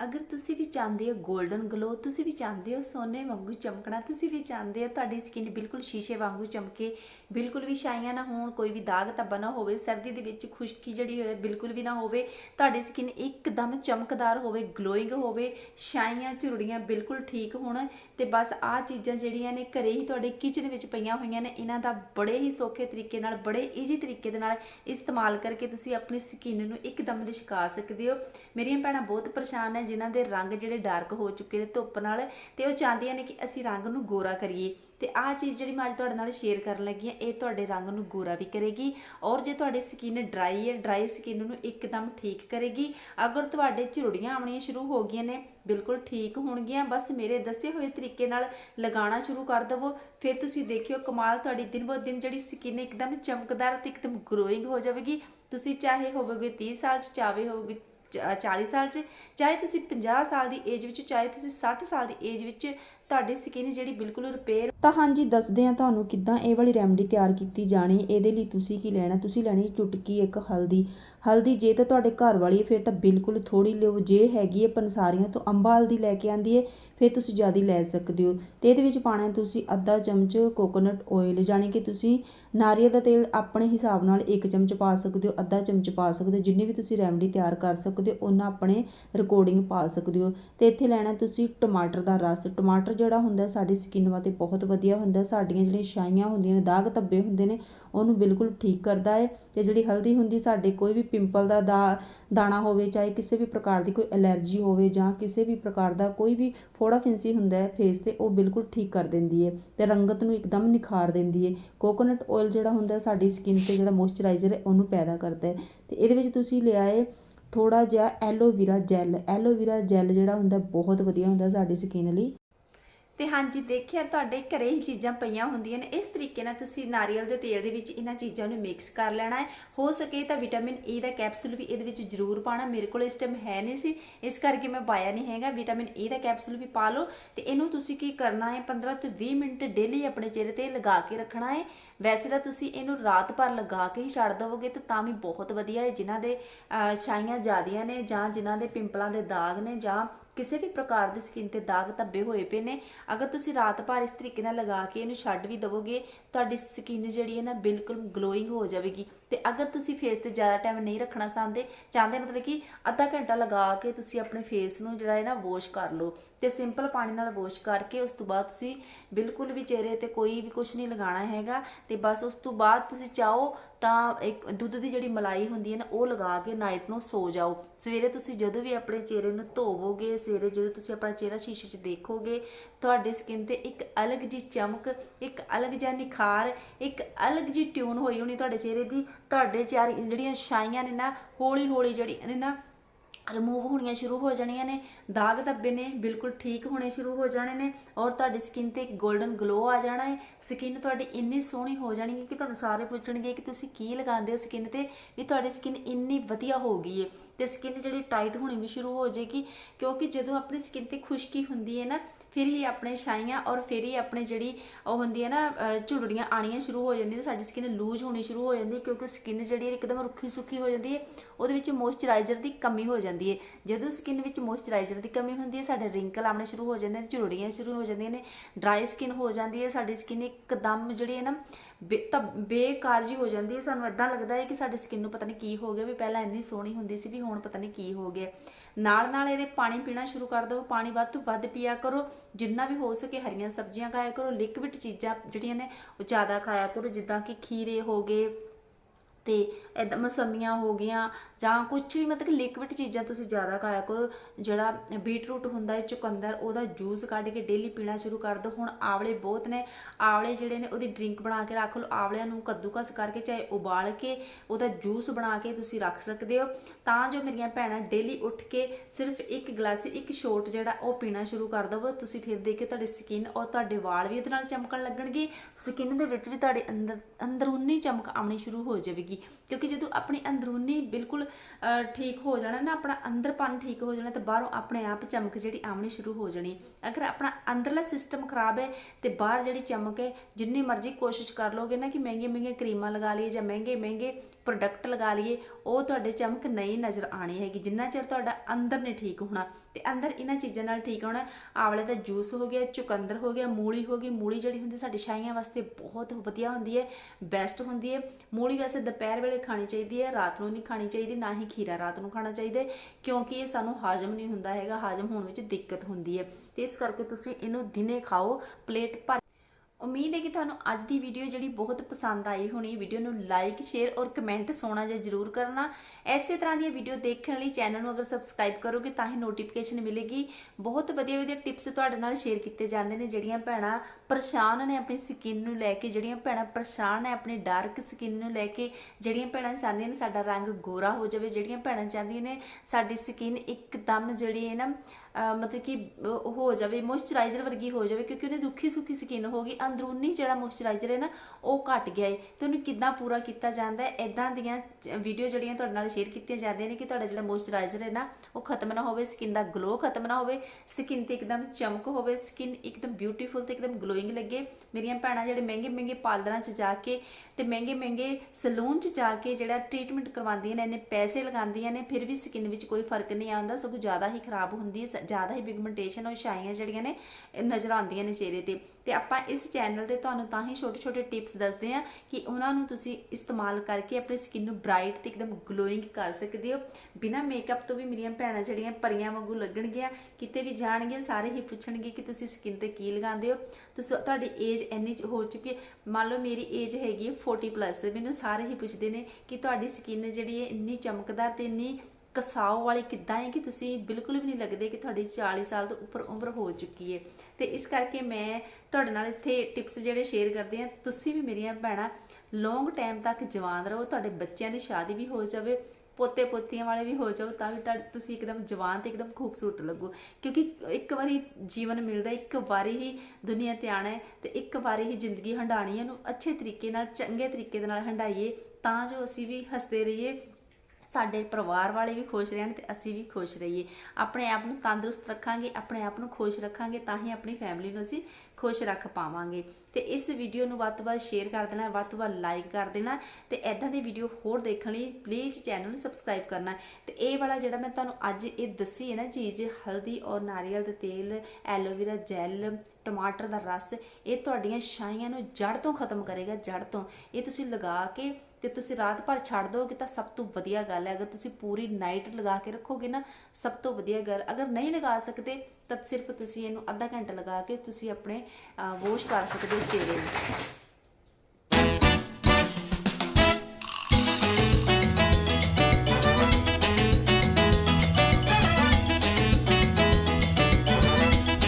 ਅਗਰ ਤੁਸੀਂ ਵੀ ਚਾਹੁੰਦੇ ਹੋ 골ਡਨ ਗਲੋ ਤੁਸੀਂ ਵੀ ਚਾਹੁੰਦੇ ਹੋ ਸੋਨੇ ਵਾਂਗੂ ਚਮਕਣਾ, ਤੁਸੀਂ ਵੀ ਚਾਹੁੰਦੇ ਹੋ ਤੁਹਾਡੀ ਸਕਿਨ ਬਿਲਕੁਲ ਸ਼ੀਸ਼ੇ ਵਾਂਗੂ ਚਮਕੇ, ਬਿਲਕੁਲ ਵੀ ਛਾਈਆਂ ਨਾ ਹੋਣ, ਕੋਈ ਵੀ ਦਾਗ ਧੱਬਾ ਨਾ ਹੋਵੇ, ਸਰਦੀ ਦੇ ਵਿੱਚ ਖੁਸ਼ਕੀ ਜਿਹੜੀ ਹੋਵੇ ਬਿਲਕੁਲ ਵੀ ਨਾ ਹੋਵੇ, ਤੁਹਾਡੀ ਸਕਿਨ ਇੱਕਦਮ ਚਮਕਦਾਰ ਹੋਵੇ ਗਲੋਇੰਗ ਹੋਵੇ, ਛਾਈਆਂ, ਝੁਰੜੀਆਂ ਬਿਲਕੁਲ ਠੀਕ ਹੋਣ ਤੇ ਬਸ ਆਹ ਚੀਜ਼ਾਂ ਜਿਹੜੀਆਂ ਨੇ ਘਰੇ ਹੀ ਤੁਹਾਡੇ ਕਿਚਨ ਵਿੱਚ ਪਈਆਂ ਹੋਈਆਂ ਨੇ, ਇਹਨਾਂ ਦਾ ਬੜੇ ਹੀ ਸੌਖੇ ਤਰੀਕੇ ਨਾਲ, ਬੜੇ ਈਜ਼ੀ ਤਰੀਕੇ ਦੇ ਨਾਲ ਇਸਤੇਮਾਲ ਕਰਕੇ ਤੁਸੀਂ ਆਪਣੀ ਸਕਿਨ ਨੂੰ ਇੱਕਦਮ ਲਿਸ਼ਕਾ ਸਕਦੇ ਹੋ। ਮੇਰੀਆਂ ਭੈਣਾਂ ਬਹੁਤ ਪਰੇਸ਼ਾਨ ਨੇ ਜਿਨ੍ਹਾਂ ਦੇ ਰੰਗ ਜਿਹੜੇ ਡਾਰਕ ਹੋ ਚੁੱਕੇ ਨੇ ਧੁੱਪ ਨਾਲ, ਤੇ ਉਹ ਚਾਹੁੰਦੀਆਂ ਨੇ ਕਿ ਅਸੀਂ ਰੰਗ ਨੂੰ ਗੋਰਾ ਕਰੀਏ। ਤੇ ਆਹ ਚੀਜ਼ ਜਿਹੜੀ ਮੈਂ ਅੱਜ ਤੁਹਾਡੇ ਨਾਲ ਸ਼ੇਅਰ ਕਰਨ ਲੱਗੀ ਹਾਂ, ਇਹ ਤੁਹਾਡੇ ਰੰਗ ਨੂੰ ਗੋਰਾ ਵੀ ਕਰੇਗੀ ਔਰ ਜੇ ਤੁਹਾਡੀ ਸਕਿਨ ਡਰਾਈ ਹੈ ਡਰਾਈ ਸਕਿਨ ਨੂੰ ਇੱਕਦਮ ਠੀਕ ਕਰੇਗੀ। ਅਗਰ ਤੁਹਾਡੇ ਝੁਰੜੀਆਂ ਆਉਣੀਆਂ ਸ਼ੁਰੂ ਹੋ ਗਈਆਂ ਨੇ, ਬਿਲਕੁਲ ਠੀਕ ਹੋਣਗੀਆਂ। ਬਸ ਮੇਰੇ ਦੱਸੇ ਹੋਏ ਤਰੀਕੇ ਨਾਲ ਲਗਾਉਣਾ ਸ਼ੁਰੂ ਕਰ ਦੇਵੋ। ਫਿਰ ਤੁਸੀਂ ਦੇਖਿਓ, ਕਮਾਲ ਤੁਹਾਡੀ ਦਿਨ ਬੋ ਦਿਨ ਜਿਹੜੀ ਸਕਿਨ ਇੱਕਦਮ ਚਮਕਦਾਰ ਤੇ ਇੱਕਦਮ ਗਰੋਇੰਗ ਹੋ ਜਾਵੇਗੀ। ਤੁਸੀਂ ਚਾਹੇ ਹੋਵੋਗੇ 30 ਸਾਲ ਚ, ਚਾਹੇ ਹੋਵੋਗੇ 40 ਸਾਲ ਚ, ਚਾਹੇ ਤੁਸੀਂ 50 ਸਾਲ ਦੀ ਏਜ ਵਿੱਚ, ਚਾਹੇ ਤੁਸੀਂ 60 ਸਾਲ ਦੀ ਏਜ ਵਿੱਚ ਤੁਹਾਡੀ ਸਕਿਨ ਜਿਹੜੀ ਬਿਲਕੁਲ ਰਿਪੇਅਰ ਤਾਂ ਹਾਂਜੀ, ਦੱਸਦੇ ਹਾਂ ਤੁਹਾਨੂੰ ਕਿੱਦਾਂ ਇਹ ਵਾਲੀ ਰੈਮਡੀ ਤਿਆਰ ਕੀਤੀ ਜਾਣੀ। ਇਹਦੇ ਲਈ ਤੁਸੀਂ ਕੀ ਲੈਣਾ? ਤੁਸੀਂ ਲੈਣੀ ਚੁਟਕੀ ਇੱਕ ਹਲਦੀ। ਹਲਦੀ ਜੇ ਤਾਂ ਤੁਹਾਡੇ ਘਰ ਵਾਲੀ ਫਿਰ ਤਾਂ ਬਿਲਕੁਲ ਥੋੜੀ ਲਿਓ। ਜੇ ਹੈਗੀ ਹੈ ਪੰਸਾਰੀਆਂ ਤੋਂ ਅੰਬਾ ਹਲਦੀ ਲੈ ਕੇ ਆਂਦੀ ਹੈ, ਫਿਰ ਤੁਸੀਂ ਜ਼ਿਆਦਾ ਲੈ ਸਕਦੇ ਹੋ। ਤੇ ਇਹਦੇ ਵਿੱਚ ਪਾਣਾ ਤੁਸੀਂ ਅੱਧਾ ਚਮਚ ਕੋਕੋਨਟ ਆਇਲ ਜਾਣੀ ਕਿ ਤੁਸੀਂ ਨਾਰੀਅਲ ਦਾ ਤੇਲ ਆਪਣੇ ਹਿਸਾਬ ਨਾਲ ਇੱਕ ਚਮਚ ਪਾ ਸਕਦੇ ਹੋ, ਅੱਧਾ ਚਮਚ ਪਾ ਸਕਦੇ ਹੋ। ਜਿੰਨੀ ਵੀ ਤੁਸੀਂ ਰੈਮਡੀ ਤਿਆਰ ਕਰ ਸਕਦੇ ਹੋ ਉਹਨਾਂ ਆਪਣੇ ਰਿਕਾਰਡਿੰਗ ਪਾ ਸਕਦੇ ਹੋ। ਤੇ ਇੱਥੇ ਲੈਣਾ ਤੁਸੀਂ ਟਮਾਟਰ ਦਾ ਰਸ। ਟਮਾਟਰ ਜਿਹੜਾ ਹੁੰਦਾ ਸਾਡੀ ਸਕਿਨ ਵਾਸਤੇ ਬਹੁਤ ਵਧੀਆ ਹੁੰਦਾ ਸਾਡੀਆਂ ਜਿਹੜੀਆਂ ਛਾਈਆਂ ਹੁੰਦੀਆਂ ਨੇ, ਦਾਗ ਧੱਬੇ ਹੁੰਦੇ ਨੇ, ਉਹਨੂੰ ਬਿਲਕੁਲ ਠੀਕ ਕਰਦਾ ਹੈ ਅਤੇ ਜਿਹੜੀ ਹਲਦੀ ਹੁੰਦੀ ਸਾਡੇ ਕੋਈ ਵੀ ਪਿੰਪਲ ਦਾ ਦਾ, ਦਾਣਾ ਹੋਵੇ, ਚਾਹੇ ਕਿਸੇ ਵੀ ਪ੍ਰਕਾਰ ਦੀ ਕੋਈ ਐਲਰਜੀ ਹੋਵੇ ਜਾਂ ਕਿਸੇ ਵੀ ਪ੍ਰਕਾਰ ਦਾ ਕੋਈ ਵੀ ਫੋੜਾ ਫਿੰਸੀ ਹੁੰਦਾ ਹੈ ਫੇਸ ਤੇ ਉਹ ਬਿਲਕੁਲ ਠੀਕ ਕਰ ਦਿੰਦੀ ਹੈ ਅਤੇ ਰੰਗਤ ਨੂੰ ਇੱਕਦਮ ਨਿਖਾਰ ਦਿੰਦੀ ਹੈ। ਕੋਕੋਨਟ ਆਇਲ ਜਿਹੜਾ ਹੁੰਦਾ ਸਾਡੀ ਸਕਿਨ ਤੇ ਜਿਹੜਾ ਮੋਇਸਚਰਾਈਜ਼ਰ ਹੈ, ਉਹਨੂੰ ਪੈਦਾ ਕਰਦਾ ਹੈ ਤੇ ਇਹਦੇ ਵਿੱਚ ਤੁਸੀਂ ਲਿਆ ਹੈ ਥੋੜ੍ਹਾ ਜਿਹਾ ਐਲੋਵੀਰਾ ਜੈੱਲ। ਐਲੋਵੀਰਾ ਜੈੱਲ ਜਿਹੜਾ ਹੁੰਦਾ ਬਹੁਤ ਵਧੀਆ ਹੁੰਦਾ ਸਾਡੀ ਸਕਿਨ ਲਈ। ਤੇ ਹਾਂਜੀ, ਦੇਖਿਆ ਤੁਹਾਡੇ ਘਰੇ ਹੀ ਚੀਜ਼ਾਂ ਪਈਆਂ ਹੁੰਦੀਆਂ ਨੇ। ਇਸ ਤਰੀਕੇ ਨਾਲ ਤੁਸੀਂ ਨਾਰੀਅਲ ਦੇ ਤੇਲ ਦੇ ਵਿੱਚ ਇਹਨਾਂ ਚੀਜ਼ਾਂ ਨੂੰ ਮਿਕਸ ਕਰ ਲੈਣਾ ਹੈ। ਹੋ ਸਕੇ ਤਾਂ ਵਿਟਾਮਿਨ ਈ e ਦਾ ਕੈਪਸੂਲ ਵੀ ਇਹਦੇ ਵਿੱਚ ਜ਼ਰੂਰ ਪਾਣਾ ਮੇਰੇ ਕੋਲ ਇਸ ਟਾਈਮ ਹੈ ਨਹੀਂ ਸੀ। ਇਸ ਕਰਕੇ ਮੈਂ ਪਾਇਆ ਨਹੀਂ ਹੈਗਾ। ਵਿਟਾਮਿਨ ਈ e ਦਾ ਕੈਪਸੂਲ ਵੀ ਪਾ ਲਓ ਤੇ ਇਹਨੂੰ ਤੁਸੀਂ ਕੀ ਕਰਨਾ ਹੈ? 15 ਤੋਂ 20 ਮਿੰਟ ਡੇਲੀ ਆਪਣੇ ਚਿਹਰੇ ਤੇ ਲਗਾ ਕੇ ਰੱਖਣਾ ਹੈ। ਵੈਸੇ ਤਾਂ ਤੁਸੀਂ ਇਹਨੂੰ ਰਾਤ ਭਰ ਲਗਾ ਕੇ ਹੀ ਛੱਡ ਦਵੋਗੇ ਤਾਂ ਤਾਂ ਵੀ ਬਹੁਤ ਵਧੀਆ ਹੈ। ਜਿਨ੍ਹਾਂ ਦੇ ਅਹ, ਛਾਈਆਂ ਜ਼ਿਆਦੀਆਂ ਨੇ ਜਾਂ ਜਿਨ੍ਹਾਂ ਦੇ ਪਿੰਪਲਾਂ ਦੇ ਦਾਗ ਨੇ ਜਾਂ ਕਿਸੇ ਵੀ ਪ੍ਰਕਾਰ ਦੇ ਸਕਿਨ ਤੇ ਦਾਗ ਧੱਬੇ ਹੋਏ ਪਏ ਨੇ ਅਗਰ ਤੁਸੀਂ ਰਾਤ ਭਰ ਇਸ ਤਰੀਕੇ ਨਾਲ ਲਗਾ ਕੇ ਇਹਨੂੰ ਛੱਡ ਵੀ ਦਵੋਗੇ ਤੁਹਾਡੀ ਸਕਿਨ ਜਿਹੜੀ ਹੈ ਨਾ ਬਿਲਕੁਲ ਗਲੋਇੰਗ ਹੋ ਜਾਵੇਗੀ। ਤੇ ਅਗਰ ਤੁਸੀਂ ਫੇਸ ਤੇ ਜ਼ਿਆਦਾ ਟਾਈਮ ਨਹੀਂ ਰੱਖਣਾ ਚਾਹੁੰਦੇ ਚਾਹੁੰਦੇ ਮਤਲਬ ਕਿ ਅੱਧਾ ਘੰਟਾ ਲਗਾ ਕੇ ਤੁਸੀਂ ਆਪਣੇ ਫੇਸ ਨੂੰ ਜਿਹੜਾ ਹੈ ਨਾ ਵਾਸ਼ ਕਰ ਲਓ ਤੇ ਸਿੰਪਲ ਪਾਣੀ ਨਾਲ ਵਾਸ਼ ਕਰਕੇ ਉਸ ਤੋਂ ਬਾਅਦ ਤੁਸੀਂ ਬਿਲਕੁਲ ਵੀ ਚਿਹਰੇ ਤੇ ਕੋਈ ਵੀ ਕੁਝ ਨਹੀਂ ਲਗਾਉਣਾ ਹੈਗਾ ਤੇ ਬਸ ਉਸ ਤੋਂ ਬਾਅਦ ਤੁਸੀਂ ਚਾਹੋ ਤਾਂ ਇੱਕ ਦੁੱਧ ਦੀ ਜਿਹੜੀ ਮਲਾਈ ਹੁੰਦੀ ਹੈ ਨਾ, ਉਹ ਲਗਾ ਕੇ ਨਾਈਟ ਨੂੰ ਸੋ ਜਾਓ। ਸਵੇਰੇ ਤੁਸੀਂ ਜਦੋਂ ਵੀ ਆਪਣੇ ਚਿਹਰੇ ਨੂੰ ਧੋਵੋਗੇ, ਸਵੇਰੇ ਜਦੋਂ ਤੁਸੀਂ ਆਪਣਾ ਚਿਹਰਾ ਸ਼ੀਸ਼ੇ 'ਚ ਦੇਖੋਗੇ, ਤੁਹਾਡੀ ਸਕਿਨ ਤੇ ਇੱਕ ਅਲੱਗ ਜੀ ਚਮਕ, ਇੱਕ ਅਲੱਗ ਜਿਹਾ ਨਿਖਾਰ, ਇੱਕ ਅਲੱਗ ਜੀ ਟਿਊਨ ਹੋਈ ਹੋਣੀ ਤੁਹਾਡੇ ਚਿਹਰੇ ਦੀ। ਤੁਹਾਡੇ ਚਾਰ ਜਿਹੜੀਆਂ ਛਾਈਆਂ ਨੇ ਨਾ ਹੌਲੀ ਹੌਲੀ ਜਿਹੜੀ ਨੇ ਨਾ ਰਿਮੂਵ ਹੋਣੀਆਂ ਸ਼ੁਰੂ ਹੋ ਜਾਣੀਆਂ ਨੇ, ਦਾਗ ਧੱਬੇ ਨੇ, ਬਿਲਕੁਲ ਠੀਕ ਹੋਣੇ ਸ਼ੁਰੂ ਹੋ ਜਾਣੇ ਨੇ ਔਰ ਤੁਹਾਡੀ ਸਕਿਨ ਤੇ ਇੱਕ 골ਡਨ ਗਲੋ ਆ ਜਾਣਾ ਹੈ। ਸਕਿਨ ਤੁਹਾਡੀ ਇੰਨੀ ਸੋਹਣੀ ਹੋ ਜਾਣੀ ਹੈ ਕਿ ਤੁਹਾਨੂੰ ਸਾਰੇ ਪੁੱਛਣਗੇ ਕਿ ਤੁਸੀਂ ਕੀ ਲਗਾਉਂਦੇ ਹੋ ਸਕਿਨ ਤੇ, ਵੀ ਤੁਹਾਡੀ ਸਕਿਨ ਇੰਨੀ ਵਧੀਆ ਹੋ ਗਈ ਹੈ ਤੇ ਸਕਿਨ ਜਿਹੜੀ ਟਾਈਟ ਹੋਣੀ ਵੀ ਸ਼ੁਰੂ ਹੋ ਜਾਏਗੀ ਕਿਉਂਕਿ ਜਦੋਂ ਆਪਣੀ ਸਕਿਨ ਤੇ ਖੁਸ਼ਕੀ ਹੁੰਦੀ ਹੈ ਨਾ ਫਿਰ ਹੀ ਆਪਣੇ ਛਾਈਆਂ ਔਰ ਫਿਰ ਹੀ ਆਪਣੇ ਜਿਹੜੀ ਉਹ ਹੁੰਦੀ ਹੈ ਨਾ ਝੁਰੜੀਆਂ ਆਣੀਆਂ ਸ਼ੁਰੂ ਹੋ ਜਾਂਦੀਆਂ ਨੇ, ਸਾਡੀ ਸਕਿਨ ਲੂਜ਼ ਹੋਣੀ ਸ਼ੁਰੂ ਹੋ ਜਾਂਦੀ ਹੈ ਕਿਉਂਕਿ ਸਕਿਨ ਜਿਹੜੀ ਹੈ ਇੱਕਦਮ ਰੁੱਖੀ ਸੁੱਕੀ ਹੋ ਜਾਂਦੀ ਹੈ, ਉਹਦੇ ਵਿੱਚ ਮੋਇਸਚਰਾਈਜ਼ਰ ਦੀ ਕਮੀ ਹੋ ਜਾਂਦੀ ਹੈ। ਜਦੋਂ ਸਕਿਨ ਵਿੱਚ ਮੋਇਸਚਰਾਈਜ਼ਰ ਦੀ ਕਮੀ ਹੁੰਦੀ ਹੈ, ਸਾਡੇ ਰਿੰਕਲ ਆਉਣੇ ਸ਼ੁਰੂ ਹੋ ਜਾਂਦੇ ਨੇ, ਝੁਰੜੀਆਂ ਸ਼ੁਰੂ ਹੋ ਜਾਂਦੀਆਂ ਨੇ ਡਰਾਈ ਸਕਿਨ ਹੋ ਜਾਂਦੀ ਹੈ, ਸਾਡੀ ਸਕਿਨ ਇੱਕਦਮ ਜਿਹੜੀ ਹੈ ਨਾ ਤਾਂ ਬੇਕਾਰਜ਼ੀ ਹੋ ਜਾਂਦੀ ਹੈ। ਸਾਨੂੰ ਇਦਾਂ ਲੱਗਦਾ ਹੈ ਕਿ ਸਾਡੀ ਸਕਿਨ ਨੂੰ ਪਤਾ ਨਹੀਂ ਕੀ ਹੋ ਗਿਆ ਵੀ ਪਹਿਲਾਂ ਇੰਨੀ ਸੋਹਣੀ ਹੁੰਦੀ ਸੀ ਵੀ ਹੁਣ ਪਤਾ ਨਹੀਂ ਕੀ ਹੋ ਗਿਆ। ਨਾਲ ਨਾਲ ਇਹਦੇ ਪਾਣੀ ਪੀਣਾ ਸ਼ੁਰੂ ਕਰ ਦਿਓ। ਪਾਣੀ ਵੱਧ ਤੋਂ ਵੱਧ ਪੀਆ ਕਰੋ। ਜਿੰਨਾ ਵੀ ਹੋ ਸਕੇ ਹਰੀਆਂ ਸਬਜ਼ੀਆਂ ਖਾਇਆ ਕਰੋ। ਲਿਕਵਿਡ ਚੀਜ਼ਾਂ ਜਿਹੜੀਆਂ ਨੇ ਉਹ ਜ਼ਿਆਦਾ ਖਾਇਆ ਕਰੋ। ਜਿੱਦਾਂ ਕਿ ਖੀਰੇ ਹੋ ਗਏ ਤੇ ਇਦਾਂ ਮਸੰਮੀਆਂ ਹੋ ਗਈਆਂ। ਜਾਂ ਕੁਝ ਵੀ ਮਤਲਬ ਲਿਕਵਿਡ ਚੀਜ਼ਾਂ ਤੁਸੀਂ ਜ਼ਿਆਦਾ ਖਾਇਆ ਕਰੋ, ਜਿਹੜਾ ਬੀਟਰੂਟ ਹੁੰਦਾ ਹੈ, ਚੁਕੰਦਰ, ਉਹਦਾ ਜੂਸ ਕੱਢ ਕੇ ਡੇਲੀ ਪੀਣਾ ਸ਼ੁਰੂ ਕਰ ਦਿਓ ਹੁਣ ਆਵਲੇ ਬਹੁਤ ਨੇ, ਆਵਲੇ ਜਿਹੜੇ ਨੇ ਉਹਦੀ ਡਰਿੰਕ ਬਣਾ ਕੇ ਰੱਖ ਲਓ, ਆਵਲਿਆਂ ਨੂੰ ਕੱਦੂਕਸ ਕਰਕੇ ਚਾਹੇ ਉਬਾਲ ਕੇ ਉਹਦਾ ਜੂਸ ਬਣਾ ਕੇ ਤੁਸੀਂ ਰੱਖ ਸਕਦੇ ਹੋ। ਤਾਂ ਜੋ ਮੇਰੀਆਂ ਭੈਣਾਂ ਡੇਲੀ ਉੱਠ ਕੇ ਸਿਰਫ ਇੱਕ ਗਲਾਸ, ਇੱਕ ਸ਼ੋਟ ਜਿਹੜਾ ਉਹ ਪੀਣਾ ਸ਼ੁਰੂ ਕਰ ਦਵੋ ਤੁਸੀਂ ਫਿਰ ਦੇਖੇ ਤੁਹਾਡੀ ਸਕਿਨ ਔਰ ਤੁਹਾਡੇ ਵਾਲ ਵੀ ਉਹਦੇ ਨਾਲ ਚਮਕਣ ਲੱਗਣਗੇ। ਸਕਿਨ ਦੇ ਵਿੱਚ ਵੀ ਤੁਹਾਡੇ ਅੰਦਰ, ਅੰਦਰੂਨੀ ਚਮਕ ਆਉਣੀ ਸ਼ੁਰੂ ਹੋ ਜਾਵੇਗੀ। ਕਿਉਂਕਿ ਜਦੋਂ ਆਪਣੀ ਅੰਦਰੂਨੀ ਬਿਲਕੁਲ ਠੀਕ ਹੋ ਜਾਣਾ ਨਾ, ਆਪਣਾ ਅੰਦਰਪਨ ਠੀਕ ਹੋ ਜਾਣਾ ਤੇ ਬਾਹਰੋਂ ਆਪਣੇ ਆਪ ਚਮਕ ਜਿਹੜੀ ਆਉਣੀ ਸ਼ੁਰੂ ਹੋ ਜਾਣੀ। ਅਗਰ ਆਪਣਾ ਅੰਦਰਲਾ ਸਿਸਟਮ ਖਰਾਬ ਹੈ ਤੇ ਬਾਹਰ ਜਿਹੜੀ ਚਮਕ ਹੈ, ਜਿੰਨੀ ਮਰਜ਼ੀ ਕੋਸ਼ਿਸ਼ ਕਰ ਲੋਗੇ ਨਾ ਕਿ ਮਹਿੰਗੇ ਮਹਿੰਗੇ ਕਰੀਮਾਂ ਲਗਾ ਲਈਏ ਜਾਂ ਮਹਿੰਗੇ ਮਹਿੰਗੇ ਪ੍ਰੋਡਕਟ ਲਗਾ ਲਈਏ, ਉਹ ਤੁਹਾਡੇ ਚਮਕ ਨਹੀਂ ਨਜ਼ਰ ਆਣੀ ਹੈਗੀ। ਜਿੰਨਾ ਚਿਰ ਤੁਹਾਡਾ ਅੰਦਰ ਨਹੀਂ ਠੀਕ ਹੋਣਾ ਤੇ ਅੰਦਰ ਇਹਨਾਂ ਚੀਜ਼ਾਂ ਨਾਲ ਠੀਕ ਹੋਣਾ, ਆਵਲੇ ਦਾ ਜੂਸ ਹੋ ਗਿਆ, ਚੁਕੰਦਰ ਹੋ ਗਿਆ, ਮੂਲੀ ਹੋ ਗਈ, ਮੂਲੀ ਜਿਹੜੀ ਹੁੰਦੀ ਸਾਡੀ ਛਾਈਆਂ ਵਾਸਤੇ ਬਹੁਤ ਵਧੀਆ ਹੁੰਦੀ ਹੈ ਬੈਸਟ ਹੁੰਦੀ ਹੈ। ਮੂਲੀ ਵੈਸੇ ਦੁਪਹਿਰ ਵੇਲੇ ਖਾਣੀ ਚਾਹੀਦੀ ਹੈ, ਰਾਤ ਨੂੰ ਨਹੀਂ ਖਾਣੀ ਚਾਹੀਦੀ ਨਾ ਹੀ ਖੀਰਾ ਰਾਤ ਨੂੰ ਖਾਣਾ ਚਾਹੀਦਾ ਕਿਉਂਕਿ ਇਹ ਸਾਨੂੰ ਹਾਜ਼ਮ ਨਹੀਂ ਹੁੰਦਾ ਹੈਗਾ, ਹਾਜ਼ਮ ਹੋਣ ਵਿੱਚ ਦਿੱਕਤ ਹੁੰਦੀ ਹੈ। ਤੇ ਇਸ ਕਰਕੇ ਤੁਸੀਂ ਇਹਨੂੰ ਦਿਨੇ ਖਾਓ, ਪਲੇਟ ਭਰ ਉਮੀਦ ਹੈ ਕਿ ਤੁਹਾਨੂੰ ਅੱਜ ਦੀ ਵੀਡੀਓ ਜਿਹੜੀ ਬਹੁਤ ਪਸੰਦ ਆਈ ਹੋਣੀ ਵੀਡੀਓ ਨੂੰ ਲਾਈਕ ਸ਼ੇਅਰ ਔਰ ਕਮੈਂਟ ਸੋਣਾ ਜਿਹਾ ਜ਼ਰੂਰ ਕਰਨਾ। ਐਸੇ ਤਰ੍ਹਾਂ ਦੀਆਂ ਵੀਡੀਓ ਦੇਖਣ ਲਈ ਚੈਨਲ ਨੂੰ ਅਗਰ ਸਬਸਕ੍ਰਾਈਬ ਕਰੋਗੇ ਤਾਂ ਹੀ ਨੋਟੀਫਿਕੇਸ਼ਨ ਮਿਲੇਗੀ। ਬਹੁਤ ਵਧੀਆ ਵਧੀਆ ਟਿਪਸ ਤੁਹਾਡੇ ਨਾਲ ਸ਼ੇਅਰ ਕੀਤੇ ਜਾਂਦੇ ਨੇ, ਜਿਹੜੀਆਂ ਭੈਣਾਂ ਪਰੇਸ਼ਾਨ ਨੇ ਆਪਣੀ ਸਕਿਨ ਨੂੰ ਲੈ ਕੇ, ਜਿਹੜੀਆਂ ਭੈਣਾਂ ਪਰੇਸ਼ਾਨ ਨੇ ਆਪਣੀ ਡਾਰਕ ਸਕਿਨ ਨੂੰ ਲੈ ਕੇ, ਜਿਹੜੀਆਂ ਭੈਣਾਂ ਚਾਹੁੰਦੀਆਂ ਨੇ ਸਾਡਾ ਰੰਗ ਗੋਰਾ ਹੋ ਜਾਵੇ, ਜਿਹੜੀਆਂ ਭੈਣਾਂ ਚਾਹੁੰਦੀਆਂ ਨੇ ਸਾਡੀ ਸਕਿਨ ਇੱਕਦਮ ਜਿਹੜੀ ਹੈ ਨਾ ਮਤਲਬ ਕਿ ਹੋ ਜਾਵੇ ਮੋਇਸਚਰਾਈਜ਼ਰ ਵਰਗੀ ਹੋ ਜਾਵੇ, ਕਿਉਂਕਿ ਉਹਨੇ ਰੁੱਖੀ ਸੁੱਖੀ ਸਕਿਨ ਹੋ ਗਈ, ਅੰਦਰੂਨੀ ਜਿਹੜਾ ਮੋਇਸਚਰਾਈਜ਼ਰ ਹੈ ਨਾ, ਉਹ ਘਟ ਗਿਆ ਹੈ ਤੇ ਉਹਨੂੰ ਕਿੱਦਾਂ ਪੂਰਾ ਕੀਤਾ ਜਾਂਦਾ ਹੈ ਇਦਾਂ ਦੀਆਂ ਵੀਡੀਓ ਜਿਹੜੀਆਂ ਤੁਹਾਡੇ ਨਾਲ ਸ਼ੇਅਰ ਕੀਤੀਆਂ ਜਾਂਦੀਆਂ ਨੇ ਕਿ ਤੁਹਾਡਾ ਜਿਹੜਾ ਮੋਇਸਚਰਾਈਜ਼ਰ ਹੈ ਨਾ, ਉਹ ਖਤਮ ਨਾ ਹੋਵੇ ਸਕਿਨ ਦਾ ਗਲੋ ਖਤਮ ਨਾ ਹੋਵੇ ਸਕਿਨ ਤੇ ਇੱਕਦਮ ਚਮਕ ਹੋਵੇ ਸਕਿਨ ਇੱਕਦਮ ਬਿਊਟੀਫੁਲ ਤੇ ਇੱਕਦਮ ਗਲੋਇੰਗ ਲੱਗੇ। ਮੇਰੀਆਂ ਭੈਣਾਂ ਜਿਹੜੇ ਮਹਿੰਗੇ ਮਹਿੰਗੇ ਪਾਰਲਰਾਂ 'ਚ ਜਾ ਕੇ ਤੇ ਮਹਿੰਗੇ ਮਹਿੰਗੇ ਸਲੂਨ 'ਚ ਜਾ ਕੇ ਜਿਹੜਾ ਟ੍ਰੀਟਮੈਂਟ ਕਰਵਾਉਂਦੀਆਂ ਨੇ, ਇੰਨੇ ਪੈਸੇ ਲਗਾਉਂਦੀਆਂ ਨੇ, ਫਿਰ ਵੀ ਸਕਿਨ ਵਿੱਚ ਕੋਈ ਫ਼ਰਕ ਨਹੀਂ ਆਉਂਦਾ, ਸਗੋਂ ਜ਼ਿਆਦਾ ਹੀ ਖਰਾਬ ਹੁੰਦੀ ਹੈ ਜ਼ਿਆਦਾ ਹੀ ਪਿਗਮੈਂਟੇਸ਼ਨ ਔਰ ਛਾਈਆਂ ਜਿਹੜੀਆਂ ਨੇ ਨਜ਼ਰ ਆਉਂਦੀਆਂ ਨੇ ਚਿਹਰੇ ਤੇ। ਤੇ ਆਪਾਂ ਇਸ ਚੈਨਲ ਤੇ ਤੁਹਾਨੂੰ ਤਾਂ ਹੀ ਛੋਟੇ ਛੋਟੇ ਟਿਪਸ ਦੱਸਦੇ ਆ ਕਿ ਉਹਨਾਂ ਨੂੰ ਤੁਸੀਂ ਇਸਤੇਮਾਲ ਕਰਕੇ ਆਪਣੀ ਸਕਿਨ ਨੂੰ ਬ੍ਰਾਈਟ ਤੇ ਇੱਕਦਮ ਗਲੋਇੰਗ ਕਰ ਸਕਦੇ ਹੋ। ਬਿਨਾ ਮੇਕਅਪ ਤੋਂ ਵੀ ਮੇਰੀਆਂ ਭੈਣਾਂ ਜਿਹੜੀਆਂ ਪਰੀਆਂ ਵਾਂਗੂ ਲੱਗਣਗੀਆਂ, ਕਿਤੇ ਵੀ ਜਾਣਗੀਆਂ, ਸਾਰੇ ਹੀ ਪੁੱਛਣਗੇ ਕਿ ਤੁਸੀਂ ਸਕਿਨ ਤੇ ਕੀ ਲਗਾਉਂਦੇ ਹੋ। ਤੁਸੀਂ ਤੁਹਾਡੀ ਏਜ ਇੰਨੀ ਹੋ ਚੁੱਕੀ ਹੈ। ਮੰਨ ਲਓ ਮੇਰੀ ਏਜ ਹੈਗੀ ਹੈ 40 ਪਲੱਸ ਮੈਨੂੰ ਸਾਰੇ ਹੀ ਪੁੱਛਦੇ ਨੇ ਕਿ ਤੁਹਾਡੀ ਸਕਿਨ ਜਿਹੜੀ ਹੈ ਇੰਨੀ ਚਮਕਦਾਰ ਤੇ ਇੰਨੀ ਕਸਾਓ ਵਾਲੀ ਕਿੱਦਾਂ ਹੈ ਕਿ ਤੁਸੀਂ ਬਿਲਕੁਲ ਵੀ ਨਹੀਂ ਲੱਗਦੇ ਕਿ ਤੁਹਾਡੀ 40 ਸਾਲ ਤੋਂ ਉੱਪਰ ਉਮਰ ਹੋ ਚੁੱਕੀ ਹੈ। ਤੇ ਇਸ ਕਰਕੇ ਮੈਂ ਤੁਹਾਡੇ ਨਾਲ ਇੱਥੇ ਟਿਪਸ ਜਿਹੜੇ ਸ਼ੇਅਰ ਕਰਦੀ ਹਾਂ, ਤੁਸੀਂ ਵੀ ਮੇਰੀਆਂ ਭੈਣਾਂ ਲੌਂਗ ਟਾਈਮ ਤੱਕ ਜਵਾਨ ਰਹੋ, ਤੁਹਾਡੇ ਬੱਚਿਆਂ ਦੀ ਸ਼ਾਦੀ ਵੀ ਹੋ ਜਾਵੇ, ਪੋਤੇ ਪੋਤੀਆਂ ਵਾਲੇ ਵੀ ਹੋ ਜਾਓ, ਤਾਂ ਵੀ ਤੁਹਾਡੇ ਤੁਸੀਂ ਇੱਕਦਮ ਜਵਾਨ ਤੇ ਇੱਕਦਮ ਖੂਬਸੂਰਤ ਲੱਗੋ। ਕਿਉਂਕਿ ਇੱਕ ਵਾਰੀ ਜੀਵਨ ਮਿਲਦਾ, ਇੱਕ ਵਾਰੀ ਹੀ ਦੁਨੀਆ ਤੇ ਆਣਾ ਹੈ ਤੇ ਇੱਕ ਵਾਰੀ ਹੀ ਜ਼ਿੰਦਗੀ ਹੰਡਾਣੀ ਹੈ। ਇਹਨੂੰ ਅੱਛੇ ਤਰੀਕੇ ਨਾਲ, ਚੰਗੇ ਤਰੀਕੇ ਦੇ ਨਾਲ ਹੰਡਾਈਏ ਤਾਂ ਜੋ ਅਸੀਂ ਵੀ ਹੱਸਦੇ ਰਹੀਏ ਸਾਡੇ ਪਰਿਵਾਰ ਵਾਲੇ ਵੀ ਖੁਸ਼ ਰਹਿਣ ਤੇ ਅਸੀਂ ਵੀ ਖੁਸ਼ ਰਹੀਏ। ਆਪਣੇ ਆਪ ਨੂੰ ਤੰਦਰੁਸਤ ਰੱਖਾਂਗੇ, ਆਪਣੇ ਆਪ ਨੂੰ ਖੁਸ਼ ਰੱਖਾਂਗੇ, ਤਾਂ ਹੀ ਆਪਣੀ ਫੈਮਿਲੀ ਨੂੰ ਅਸੀਂ ਖੁਸ਼ ਰੱਖ ਪਾਵਾਂਗੇ। ਤੇ ਇਸ ਵੀਡੀਓ ਨੂੰ ਵੱਧ ਤੋਂ ਵੱਧ ਸ਼ੇਅਰ ਕਰ ਦੇਣਾ, ਵੱਧ ਤੋਂ ਵੱਧ ਲਾਈਕ ਕਰ ਦੇਣਾ ਤੇ ਐਦਾਂ ਦੀ ਵੀਡੀਓ ਹੋਰ ਦੇਖਣ ਲਈ ਪਲੀਜ਼ ਚੈਨਲ ਨੂੰ ਸਬਸਕ੍ਰਾਈਬ ਕਰਨਾ। ਤੇ ਇਹ ਵਾਲਾ ਜਿਹੜਾ ਮੈਂ ਤੁਹਾਨੂੰ ਅੱਜ ਇਹ ਦੱਸੀ ਹੈ ਨਾ ਚੀਜ਼, ਹਲਦੀ ਔਰ ਨਾਰੀਅਲ ਦਾ ਤੇਲ ਐਲੋਵੇਰਾ ਜੈਲ ਟਮਾਟਰ ਦਾ ਰਸ, ਇਹ ਤੁਹਾਡੀਆਂ ਛਾਈਆਂ ਨੂੰ ਜੜ ਤੋਂ ਖਤਮ ਕਰੇਗਾ ਜੜ ਤੋਂ। ਇਹ ਤੁਸੀਂ ਲਗਾ ਕੇ ਤੇ ਤੁਸੀਂ ਰਾਤ ਭਰ ਛੱਡ ਦੋਗੇ ਤਾਂ ਸਭ ਤੋਂ ਵਧੀਆ ਗੱਲ ਹੈ। ਅਗਰ ਤੁਸੀਂ ਪੂਰੀ ਨਾਈਟ ਲਗਾ ਕੇ ਰੱਖੋਗੇ ਨਾ, ਸਭ ਤੋਂ ਵਧੀਆ ਗੱਲ, ਅਗਰ ਨਹੀਂ ਲਗਾ ਸਕਦੇ, ਤਾਂ ਸਿਰਫ ਤੁਸੀਂ ਇਹਨੂੰ ਅੱਧਾ ਘੰਟਾ ਲਗਾ ਕੇ ਤੁਸੀਂ ਆਪਣੇ ਵਾਸ਼ ਕਰ ਸਕਦੇ ਹੋ ਚਿਹਰੇ ਨੂੰ।